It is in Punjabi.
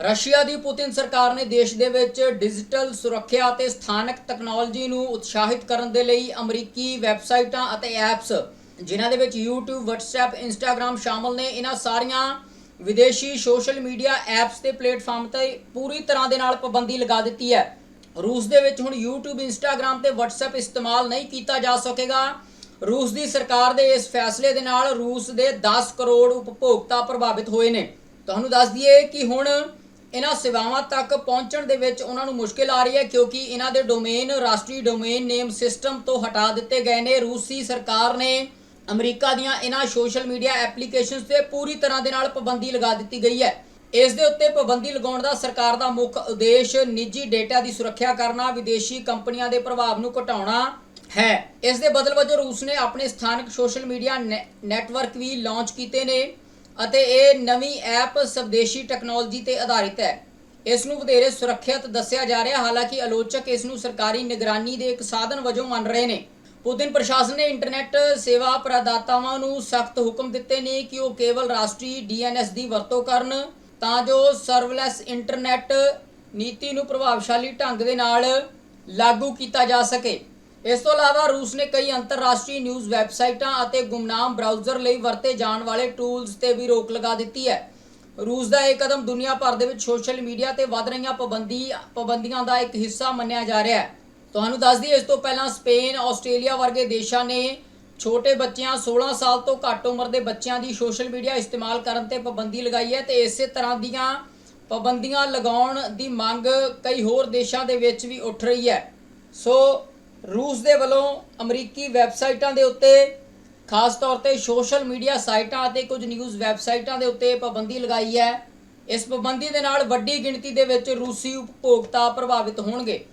ਰਸ਼ੀਆ ਦੀ ਪੁਤਿਨ ਸਰਕਾਰ ਨੇ ਦੇਸ਼ ਦੇ ਵਿੱਚ ਡਿਜੀਟਲ ਸੁਰੱਖਿਆ ਅਤੇ ਸਥਾਨਕ ਟੈਕਨੋਲੋਜੀ ਨੂੰ ਉਤਸ਼ਾਹਿਤ ਕਰਨ ਦੇ ਲਈ ਅਮਰੀਕੀ ਵੈਬਸਾਈਟਾਂ ਅਤੇ ਐਪਸ ਜਿਨ੍ਹਾਂ ਦੇ ਵਿੱਚ YouTube, WhatsApp, Instagram ਸ਼ਾਮਲ ਨੇ ਇਹਨਾਂ ਸਾਰੀਆਂ ਵਿਦੇਸ਼ੀ ਸੋਸ਼ਲ ਮੀਡੀਆ ਐਪਸ ਤੇ ਪਲੇਟਫਾਰਮ ਤੇ ਪੂਰੀ ਤਰ੍ਹਾਂ ਦੇ ਨਾਲ ਪਾਬੰਦੀ ਲਗਾ ਦਿੱਤੀ ਹੈ। ਰੂਸ ਦੇ ਵਿੱਚ ਹੁਣ YouTube, Instagram ਤੇ WhatsApp ਇਸਤੇਮਾਲ ਨਹੀਂ ਕੀਤਾ ਜਾ ਸਕੇਗਾ। ਰੂਸ ਦੀ ਸਰਕਾਰ ਦੇ ਇਸ ਫੈਸਲੇ ਦੇ ਨਾਲ ਰੂਸ ਦੇ 10 ਕਰੋੜ ਉਪਭੋਗਤਾ ਪ੍ਰਭਾਵਿਤ ਹੋਏ ਨੇ। ਤੁਹਾਨੂੰ ਦੱਸ ਦਈਏ ਕਿ ਹੁਣ ਇਹਨਾਂ ਸੇਵਾਵਾਂ ਤੱਕ ਪਹੁੰਚਣ ਦੇ ਵਿੱਚ ਉਹਨਾਂ ਨੂੰ ਮੁਸ਼ਕਿਲ ਆ ਰਹੀ ਹੈ ਕਿਉਂਕਿ ਇਹਨਾਂ ਦੇ ਡੋਮੇਨ, ਰਾਸ਼ਟਰੀ ਡੋਮੇਨ ਨੇਮ ਸਿਸਟਮ ਤੋਂ ਹਟਾ ਦਿੱਤੇ ਗਏ ਨੇ। ਰੂਸੀ ਸਰਕਾਰ ਨੇ ਅਮਰੀਕਾ ਦੀਆਂ ਇਹਨਾਂ ਸੋਸ਼ਲ ਮੀਡੀਆ ਐਪਲੀਕੇਸ਼ਨਸ ਤੇ ਪੂਰੀ ਤਰ੍ਹਾਂ ਦੇ ਨਾਲ ਪਾਬੰਦੀ ਲਗਾ ਦਿੱਤੀ ਗਈ ਹੈ। ਇਸ ਦੇ ਉੱਤੇ ਪਾਬੰਦੀ ਲਗਾਉਣ ਦਾ ਸਰਕਾਰ ਦਾ ਮੁੱਖ ਉਦੇਸ਼ ਨਿੱਜੀ ਡੇਟਾ ਦੀ ਸੁਰੱਖਿਆ ਕਰਨਾ, ਵਿਦੇਸ਼ੀ ਕੰਪਨੀਆਂ ਦੇ ਪ੍ਰਭਾਵ ਨੂੰ ਘਟਾਉਣਾ ਹੈ। ਇਸ ਦੇ ਬਦਲ ਵਜੋਂ ਰੂਸ ਨੇ ਆਪਣੇ ਸਥਾਨਕ ਸੋਸ਼ਲ ਮੀਡੀਆ ਨੈ- ਨੈਟਵਰਕ ਵੀ ਲਾਂਚ ਕੀਤੇ ਨੇ। ਅਤੇ ਇਹ ਨਵੀਂ ਐਪ ਸਵਦੇਸ਼ੀ ਟੈਕਨੋਲੋਜੀ ਤੇ ਆਧਾਰਿਤ ਹੈ। ਇਸ ਨੂੰ ਵਧੇਰੇ ਸੁਰੱਖਿਅਤ ਦੱਸਿਆ ਜਾ ਰਿਹਾ, ਹਾਲਾਂਕਿ ਆਲੋਚਕ ਇਸ ਨੂੰ ਸਰਕਾਰੀ ਨਿਗਰਾਨੀ ਦੇ ਇੱਕ ਸਾਧਨ ਵਜੋਂ ਮੰਨ ਰਹੇ ਨੇ। ਪੁਤਿਨ ਪ੍ਰਸ਼ਾਸਨ ਨੇ ਇੰਟਰਨੈਟ ਸੇਵਾ ਪ੍ਰਦਾਤਾਵਾਂ ਨੂੰ ਸਖਤ ਹੁਕਮ ਦਿੱਤੇ ਨੇ ਕਿ ਉਹ ਕੇਵਲ ਰਾਸ਼ਟਰੀ ਡੀਐਨਐਸ ਦੀ ਵਰਤੋਂ ਕਰਨ, ਤਾਂ ਜੋ ਸਰਵਲੈਸ ਇੰਟਰਨੈਟ ਨੀਤੀ ਨੂੰ ਪ੍ਰਭਾਵਸ਼ਾਲੀ ਢੰਗ ਦੇ ਨਾਲ ਲਾਗੂ ਕੀਤਾ ਜਾ ਸਕੇ। ਇਸ ਤੋਂ ਇਲਾਵਾ ਰੂਸ ਨੇ ਕਈ ਅੰਤਰਰਾਸ਼ਟਰੀ ਨਿਊਜ਼ ਵੈਬਸਾਈਟਾਂ ਅਤੇ ਗੁੰਮਨਾਮ ਬ੍ਰਾਊਜ਼ਰ ਲਈ ਵਰਤੇ ਜਾਣ ਵਾਲੇ ਟੂਲਸ ਤੇ ਵੀ ਰੋਕ ਲਗਾ ਦਿੱਤੀ ਹੈ। ਰੂਸ ਦਾ ਇਹ ਕਦਮ ਦੁਨੀਆ ਭਰ ਦੇ ਵਿੱਚ ਸੋਸ਼ਲ ਮੀਡੀਆ ਤੇ ਵੱਧ ਰਹੀਆਂ ਪਾਬੰਦੀ, ਪਾਬੰਦੀਆਂ ਦਾ ਇੱਕ ਹਿੱਸਾ ਮੰਨਿਆ ਜਾ ਰਿਹਾ ਹੈ। ਤੁਹਾਨੂੰ ਦੱਸ ਦਈਏ, ਇਸ ਤੋਂ ਪਹਿਲਾਂ ਸਪੇਨ, ਆਸਟ੍ਰੇਲੀਆ ਵਰਗੇ ਦੇਸ਼ਾਂ ਨੇ ਛੋਟੇ ਬੱਚਿਆਂ 16 ਸਾਲ ਤੋਂ ਘੱਟ ਉਮਰ ਦੇ ਬੱਚਿਆਂ ਦੀ ਸੋਸ਼ਲ ਮੀਡੀਆ ਇਸਤੇਮਾਲ ਕਰਨ ਤੇ ਪਾਬੰਦੀ ਲਗਾਈ ਹੈ ਤੇ ਇਸੇ ਤਰ੍ਹਾਂ ਦੀਆਂ ਪਾਬੰਦੀਆਂ ਲਗਾਉਣ ਦੀ ਮੰਗ ਕਈ ਹੋਰ ਦੇਸ਼ਾਂ ਦੇ ਵਿੱਚ ਵੀ ਉੱਠ ਰਹੀ ਹੈ। ਸੋ ਰੂਸ ਦੇ ਵੱਲੋਂ ਅਮਰੀਕੀ ਵੈਬਸਾਈਟਾਂ ਦੇ ਉੱਤੇ, ਖਾਸ ਤੌਰ ਤੇ ਸੋਸ਼ਲ ਮੀਡੀਆ ਸਾਈਟਾਂ ਅਤੇ ਕੁਝ ਨਿਊਜ਼ ਵੈਬਸਾਈਟਾਂ ਦੇ ਉੱਤੇ ਪਾਬੰਦੀ ਲਗਾਈ ਹੈ। ਇਸ ਪਾਬੰਦੀ ਦੇ ਨਾਲ ਵੱਡੀ ਗਿਣਤੀ ਦੇ ਵਿੱਚ ਰੂਸੀ ਉਪਭੋਗਤਾ ਪ੍ਰਭਾਵਿਤ ਹੋਣਗੇ।